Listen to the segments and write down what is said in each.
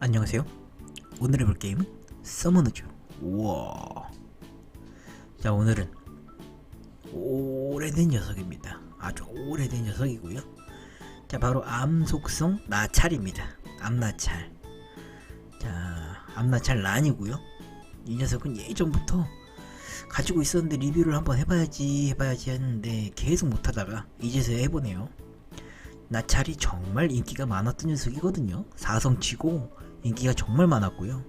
안녕하세요. 오늘 해볼 게임은 서머너죠. 우와. 자 오늘은 오래된 녀석입니다. 아주 오래된 녀석이고요. 자 바로 암 속성 나찰입니다. 암나찰. 자 암나찰 란이고요. 이 녀석은 예전부터 가지고 있었는데 리뷰를 한번 해봐야지 해봐야지 했는데 계속 못하다가 이제서야 해보네요. 나찰이 정말 인기가 많았던 녀석이거든요. 사성치고 인기가 정말 많았고요.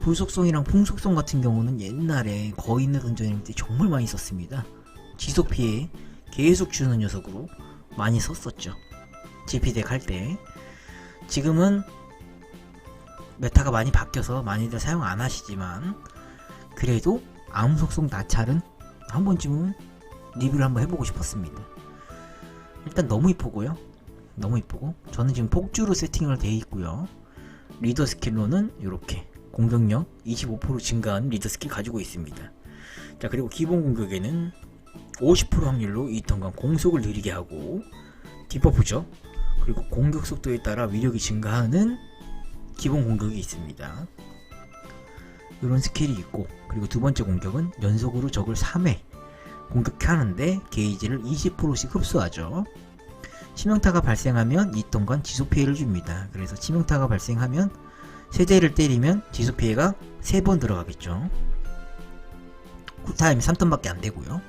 불속성이랑 풍속성 같은 경우는 옛날에 거의 있는 던전일 때 정말 많이 썼습니다. 지속 피해 계속 주는 녀석으로 많이 썼었죠. GP덱 할 때. 지금은 메타가 많이 바뀌어서 많이들 사용 안 하시지만 그래도 암 속성 나찰은 한 번쯤은 리뷰를 한번 해보고 싶었습니다. 일단 너무 이쁘고요. 너무 이쁘고 저는 지금 폭주로 세팅을 돼 있고요. 리더 스킬로는 이렇게 공격력 25% 증가한 리더 스킬 가지고 있습니다. 자 그리고 기본 공격에는 50% 확률로 2턴간 공속을 느리게 하고 디버프죠. 그리고 공격 속도에 따라 위력이 증가하는 기본 공격이 있습니다. 이런 스킬이 있고 그리고 두 번째 공격은 연속으로 적을 3회 공격하는데 게이지를 20%씩 흡수하죠. 치명타가 발생하면 2턴간 지속 피해를 줍니다. 그래서 치명타가 발생하면 세 대를 때리면 지속 피해가 3번 들어가겠죠. 쿨타임이 3턴밖에 안 되고요.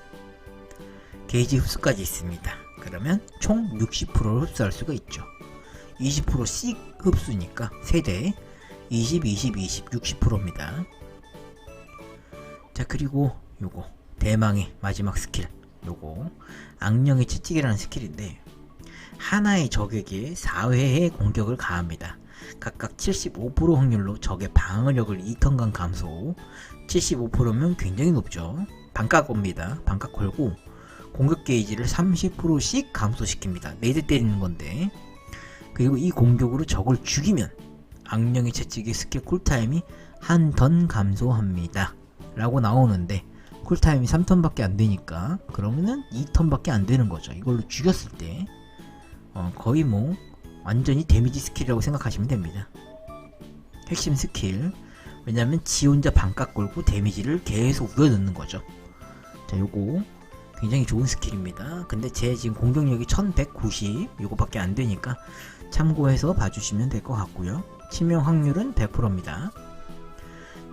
게이지 흡수까지 있습니다. 그러면 총 60%를 흡수할 수가 있죠. 20%씩 흡수니까 세대 20, 20, 20, 60%입니다. 자 그리고 요거 대망의 마지막 스킬 요거 악령의 채찍이라는 스킬인데 하나의 적에게 4회의 공격을 가합니다. 각각 75% 확률로 적의 방어력을 2턴간 감소 75%면 굉장히 높죠. 반값 겁니다. 반값 걸고 공격 게이지를 30%씩 감소시킵니다. 4대 때리는 건데 그리고 이 공격으로 적을 죽이면 악령의 채찍의 스킬 쿨타임이 한 턴 감소합니다. 라고 나오는데 쿨타임이 3턴밖에 안 되니까 그러면은 2턴밖에 안 되는 거죠. 이걸로 죽였을 때 어, 거의 뭐 완전히 데미지 스킬이라고 생각하시면 됩니다. 핵심 스킬 왜냐면 지 혼자 반값 걸고 데미지를 계속 우겨 넣는 거죠. 자 요거 굉장히 좋은 스킬입니다. 근데 제 지금 공격력이 1190 요거밖에 안 되니까 참고해서 봐주시면 될 것 같고요. 치명 확률은 100%입니다.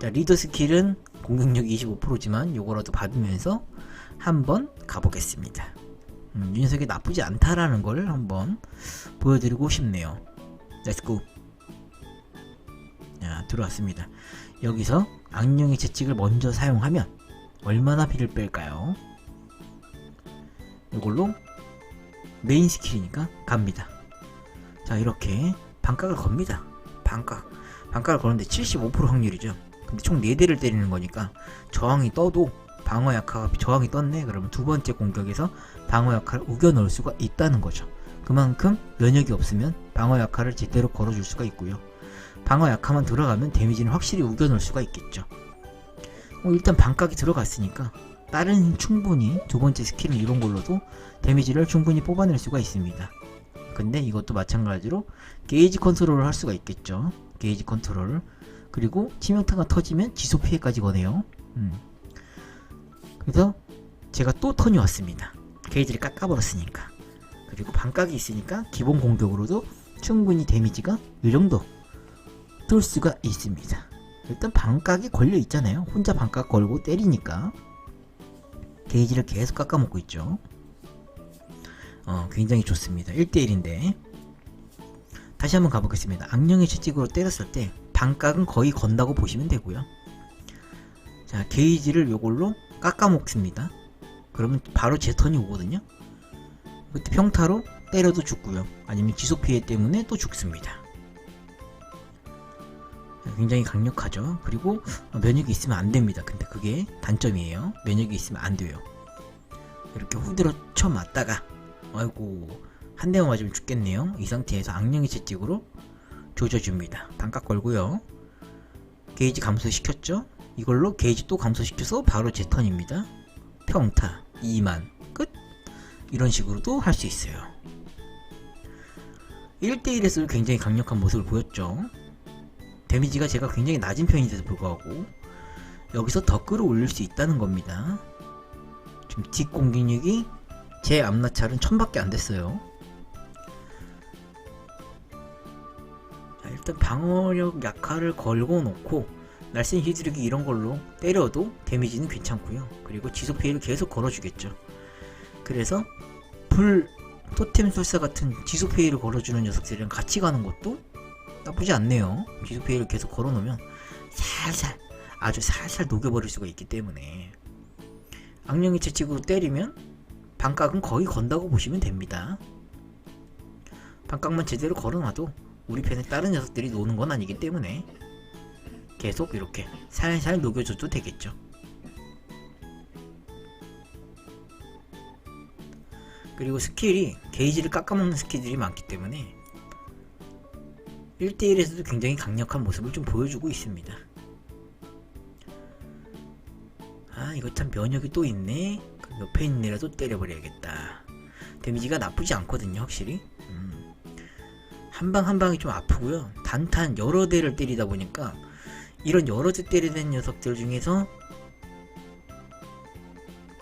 자 리더 스킬은 공격력 25%지만 요거라도 받으면서 한번 가보겠습니다. 음, 이 녀석이 나쁘지 않다라는 걸 한번 보여드리고 싶네요. 렛츠고. 자, 들어왔습니다. 여기서 악령의 채찍을 먼저 사용하면 얼마나 피를 뺄까요? 이걸로 메인 스킬이니까 갑니다. 자, 이렇게 반각을 겁니다. 반각. 반각을 거는데 75% 확률이죠. 근데 총 4대를 때리는 거니까 저항이 떠도 방어 약화가 저항이 떴네 그러면 두 번째 공격에서 방어 약화를 우겨 넣을 수가 있다는 거죠. 그만큼 면역이 없으면 방어 약화를 제대로 걸어줄 수가 있고요. 방어 약화만 들어가면 데미지는 확실히 우겨 넣을 수가 있겠죠. 어, 일단 반각이 들어갔으니까 다른 충분히 두 번째 스킬은 이런 걸로도 데미지를 충분히 뽑아낼 수가 있습니다. 근데 이것도 마찬가지로 게이지 컨트롤을 할 수가 있겠죠. 게이지 컨트롤 그리고 치명타가 터지면 지속 피해까지 거네요. 음. 그래서 제가 또 턴이 왔습니다. 게이지를 깎아버렸으니까. 그리고 반각이 있으니까 기본 공격으로도 충분히 데미지가 이 정도 뜰 수가 있습니다. 일단 반각이 걸려 있잖아요. 혼자 반각 걸고 때리니까 게이지를 계속 깎아먹고 있죠. 어, 굉장히 좋습니다. 1대1인데 다시 한번 가보겠습니다. 악령의 채찍으로 때렸을 때 반각은 거의 건다고 보시면 되고요. 자 게이지를 요걸로 깎아 먹습니다. 그러면 바로 제 턴이 오거든요. 그때 평타로 때려도 죽고요. 아니면 지속 피해 때문에 또 죽습니다. 굉장히 강력하죠. 그리고 면역이 있으면 안 됩니다. 근데 그게 단점이에요. 면역이 있으면 안 돼요. 이렇게 후드로 쳐 맞다가 아이고 한 대만 맞으면 죽겠네요. 이 상태에서 악령의 채찍으로 조져줍니다. 반각 걸고요. 게이지 감소시켰죠? 이걸로 게이지 또 감소시켜서 바로 제 턴입니다. 평타 2만 끝 이런 식으로도 할 수 있어요. 1대1에서 굉장히 강력한 모습을 보였죠. 데미지가 제가 굉장히 낮은 편인데도 불구하고 여기서 더 끌어올릴 수 있다는 겁니다. 지금 뒷 공격력이 제 앞나찰은 1000밖에 안 됐어요. 자, 일단 방어력 약화를 걸고 놓고 날쌘 히드르기 이런 걸로 때려도 데미지는 괜찮고요. 그리고 지속 피해를 계속 걸어주겠죠. 그래서 불 토템 술사 같은 지속 피해를 걸어주는 녀석들이랑 같이 가는 것도 나쁘지 않네요. 지속 피해를 계속 걸어놓으면 살살 아주 살살 녹여버릴 수가 있기 때문에 악령이 채찍으로 때리면 반각은 거의 건다고 보시면 됩니다. 반각만 제대로 걸어놔도 우리 편에 다른 녀석들이 노는 건 아니기 때문에 계속 이렇게 살살 녹여줘도 되겠죠. 그리고 스킬이 게이지를 깎아먹는 스킬들이 많기 때문에 1대1에서도 굉장히 강력한 모습을 좀 보여주고 있습니다. 아 이거 참 면역이 또 있네 그럼 옆에 있는 애라도 때려버려야겠다 데미지가 나쁘지 않거든요 확실히 음. 한방 한방이 좀 아프고요 단탄 여러 대를 때리다 보니까 이런 여러 대 때리는 녀석들 중에서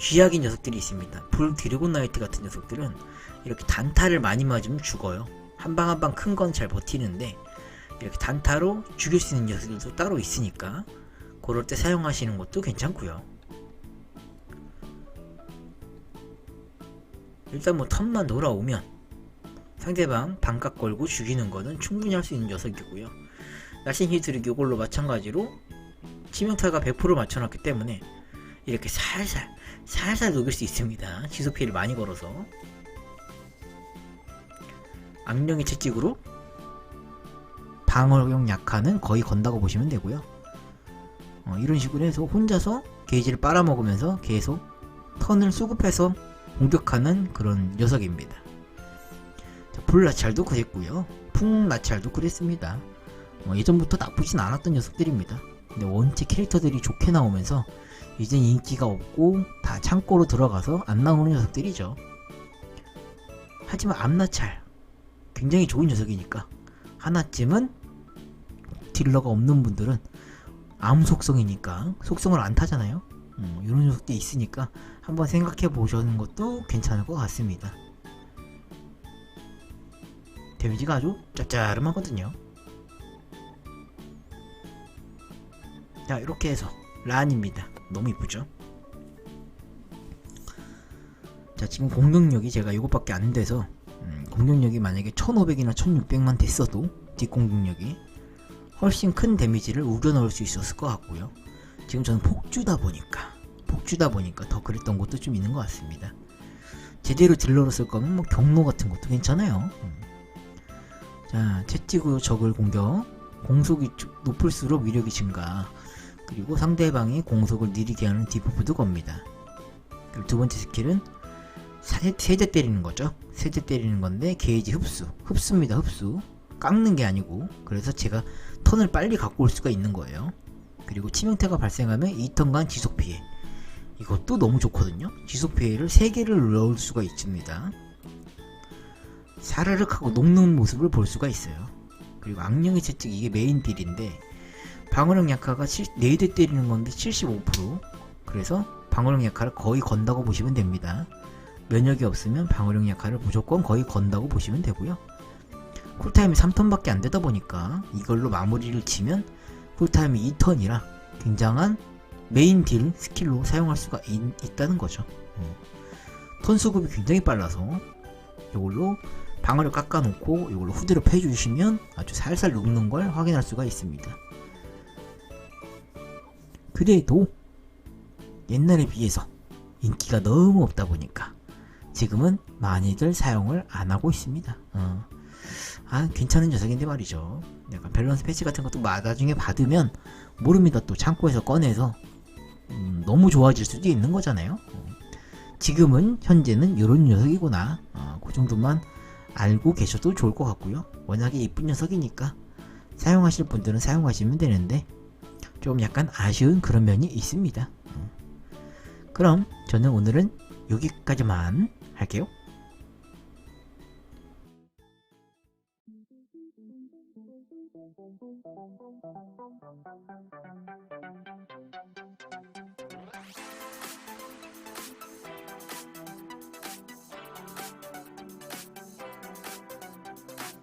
쥐약인 녀석들이 있습니다. 불 드래곤 나이트 같은 녀석들은 이렇게 단타를 많이 맞으면 죽어요. 한 방 한 방 큰 건 잘 버티는데 이렇게 단타로 죽일 수 있는 녀석들도 따로 있으니까 그럴 때 사용하시는 것도 괜찮고요. 일단 뭐 턴만 돌아오면 상대방 반각 걸고 죽이는 거는 충분히 할 수 있는 녀석이고요. 날씬 히드릭 이걸로 마찬가지로 치명타가 100% 맞춰놨기 때문에 이렇게 살살 살살 녹일 수 있습니다. 지속 피해를 많이 걸어서 악령의 채찍으로 방어력 약화는 거의 건다고 보시면 되고요. 어, 이런 식으로 해서 혼자서 게이지를 빨아먹으면서 계속 턴을 수급해서 공격하는 그런 녀석입니다. 자, 불나찰도 그랬고요. 풍 나찰도 그랬습니다. 어, 예전부터 나쁘진 않았던 녀석들입니다. 근데 원체 캐릭터들이 좋게 나오면서 이젠 인기가 없고 다 창고로 들어가서 안 나오는 녀석들이죠. 하지만 암나찰 굉장히 좋은 녀석이니까 하나쯤은 딜러가 없는 분들은 암 속성이니까 속성을 안 타잖아요. 음, 이런 녀석들이 있으니까 한번 생각해 보시는 것도 괜찮을 것 같습니다. 데미지가 아주 짭짤하거든요. 자 이렇게 해서 란입니다. 너무 이쁘죠? 자 지금 공격력이 제가 이것밖에 안 돼서 음, 공격력이 만약에 1500이나 1600만 됐어도 뒷공격력이 훨씬 큰 데미지를 우려넣을 수 있었을 것 같고요. 지금 저는 폭주다 보니까 폭주다 보니까 더 그랬던 것도 좀 있는 것 같습니다. 제대로 딜러로 쓸 거면 뭐 경로 같은 것도 괜찮아요. 음. 자, 채찍으로 적을 공격. 공속이 쭉 높을수록 위력이 증가. 그리고 상대방이 공속을 느리게 하는 디버프도 겁니다. 두 번째 스킬은 세, 세대 때리는 거죠. 세대 때리는 건데 게이지 흡수. 흡수입니다. 흡수. 깎는 게 아니고 그래서 제가 턴을 빨리 갖고 올 수가 있는 거예요. 그리고 치명타가 발생하면 2턴간 지속 피해. 이것도 너무 좋거든요. 지속 피해를 3개를 넣을 수가 있습니다. 사르륵 하고 녹는 모습을 볼 수가 있어요. 그리고 악령의 채찍 이게 메인 딜인데 방어력 약화가 4대 때리는 건데 75% 그래서 방어력 약화를 거의 건다고 보시면 됩니다. 면역이 없으면 방어력 약화를 무조건 거의 건다고 보시면 되고요. 쿨타임이 3턴밖에 안 되다 보니까 이걸로 마무리를 치면 쿨타임이 2턴이라 굉장한 메인 딜 스킬로 사용할 수가 있, 다는 거죠. 어. 턴 수급이 굉장히 빨라서 이걸로 방어를 깎아놓고 이걸로 후드를 패주시면 아주 살살 녹는 걸 확인할 수가 있습니다. 그래도 옛날에 비해서 인기가 너무 없다 보니까 지금은 많이들 사용을 안 하고 있습니다. 어. 아 괜찮은 녀석인데 말이죠. 약간 밸런스 패치 같은 것도 나중에 받으면 모릅니다. 또 창고에서 꺼내서 음, 너무 좋아질 수도 있는 거잖아요. 어. 지금은 현재는 이런 녀석이구나. 어, 그 정도만 알고 계셔도 좋을 것 같고요. 워낙에 이쁜 녀석이니까 사용하실 분들은 사용하시면 되는데 좀 약간 아쉬운 그런 면이 있습니다. 어. 그럼 저는 오늘은 여기까지만 할게요.